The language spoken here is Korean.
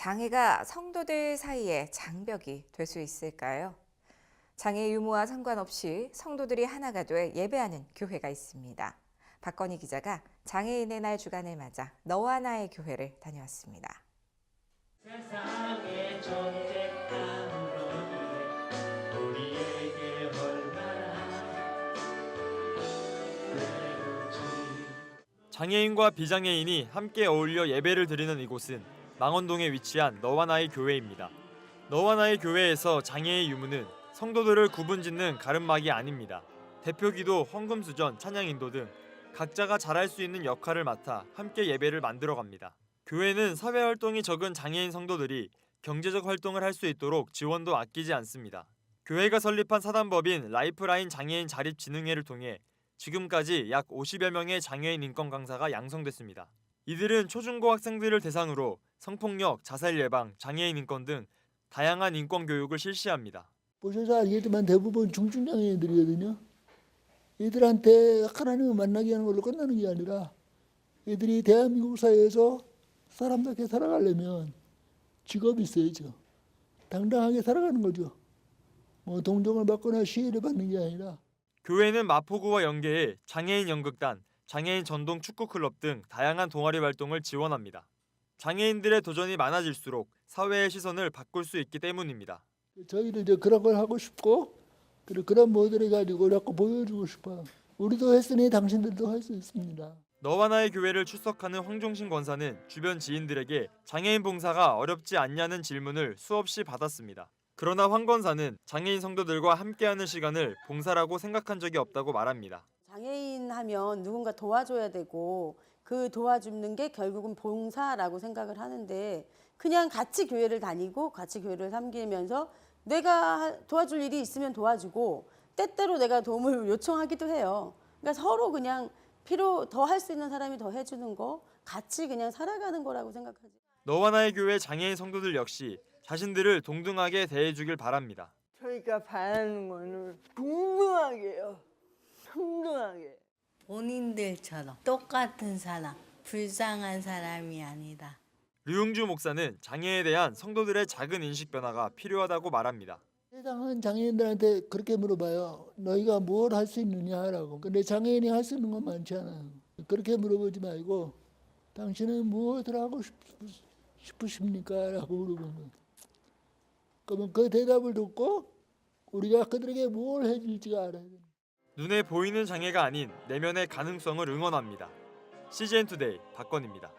장애가 성도들 사이에 장벽이 될 수 있을까요? 장애 유무와 상관없이 성도들이 하나가 돼 예배하는 교회가 있습니다. 박건희 기자가 장애인의 날 주간을 맞아 너와 나의 교회를 다녀왔습니다. 장애인과 비장애인이 함께 어울려 예배를 드리는 이곳은 망원동에 위치한 너와 나의 교회입니다. 너와 나의 교회에서 장애의 유무는 성도들을 구분짓는 가름막이 아닙니다. 대표기도, 헌금수전, 찬양인도 등 각자가 잘할 수 있는 역할을 맡아 함께 예배를 만들어갑니다. 교회는 사회 활동이 적은 장애인 성도들이 경제적 활동을 할 수 있도록 지원도 아끼지 않습니다. 교회가 설립한 사단법인 라이프라인 장애인 자립진흥회를 통해 지금까지 약 50여 명의 장애인 인권 강사가 양성됐습니다. 이들은 초중고 학생들을 대상으로 성폭력, 자살 예방, 장애인 인권 등 다양한 인권 교육을 실시합니다. 보셔서 알겠지만 대부분 중증장애인들이거든요. 얘들한테 하나님을 만나게 하는 걸로 끝나는 게 아니라 얘들이 대한민국 사회에서 사람답게 살아가려면 직업이 있어야죠. 당당하게 살아가는 거죠. 뭐 동정을 받거나 시혜를 받는 게 아니라 교회는 마포구와 연계해 장애인 연극단, 장애인 전동 축구 클럽 등 다양한 동아리 활동을 지원합니다. 장애인들의 도전이 많아질수록 사회의 시선을 바꿀 수 있기 때문입니다. 저희들 이제 그런 걸 하고 싶고 그리고 그런 모델을 가지고 자꾸 보여주고 싶어요. 우리도 했으니 당신들도 할 수 있습니다. 너와 나의 교회를 출석하는 황종신 권사는 주변 지인들에게 장애인 봉사가 어렵지 않냐는 질문을 수없이 받았습니다. 그러나 황 권사는 장애인 성도들과 함께하는 시간을 봉사라고 생각한 적이 없다고 말합니다. 장애인 하면 누군가 도와줘야 되고 그 도와주는 게 결국은 봉사라고 생각을 하는데 그냥 같이 교회를 다니고 같이 교회를 섬기면서 내가 도와줄 일이 있으면 도와주고 때때로 내가 도움을 요청하기도 해요. 그러니까 서로 그냥 필요 더 할 수 있는 사람이 더 해주는 거 같이 그냥 살아가는 거라고 생각하지. 너와 나의 교회 장애인 성도들 역시 자신들을 동등하게 대해주길 바랍니다. 저희가 바라는 거는 동등하게요. 평등하게. 본인들처럼 똑같은 사람, 불쌍한 사람이 아니다. 류용주 목사는 장애에 대한 성도들의 작은 인식 변화가 필요하다고 말합니다. 세상은 장애인들한테 그렇게 물어봐요. 너희가 뭘 할 수 있느냐라고. 근데 장애인이 할 수 있는 건 많지 않아요. 그렇게 물어보지 말고 당신은 무엇을 하고 싶, 싶으십니까? 라고 물어보는 거예요. 그러면 그 대답을 듣고 우리가 그들에게 뭘 해줄지가 알아야 돼요. 눈에 보이는 장애가 아닌 내면의 가능성을 응원합니다. CGN 투데이 박건입니다.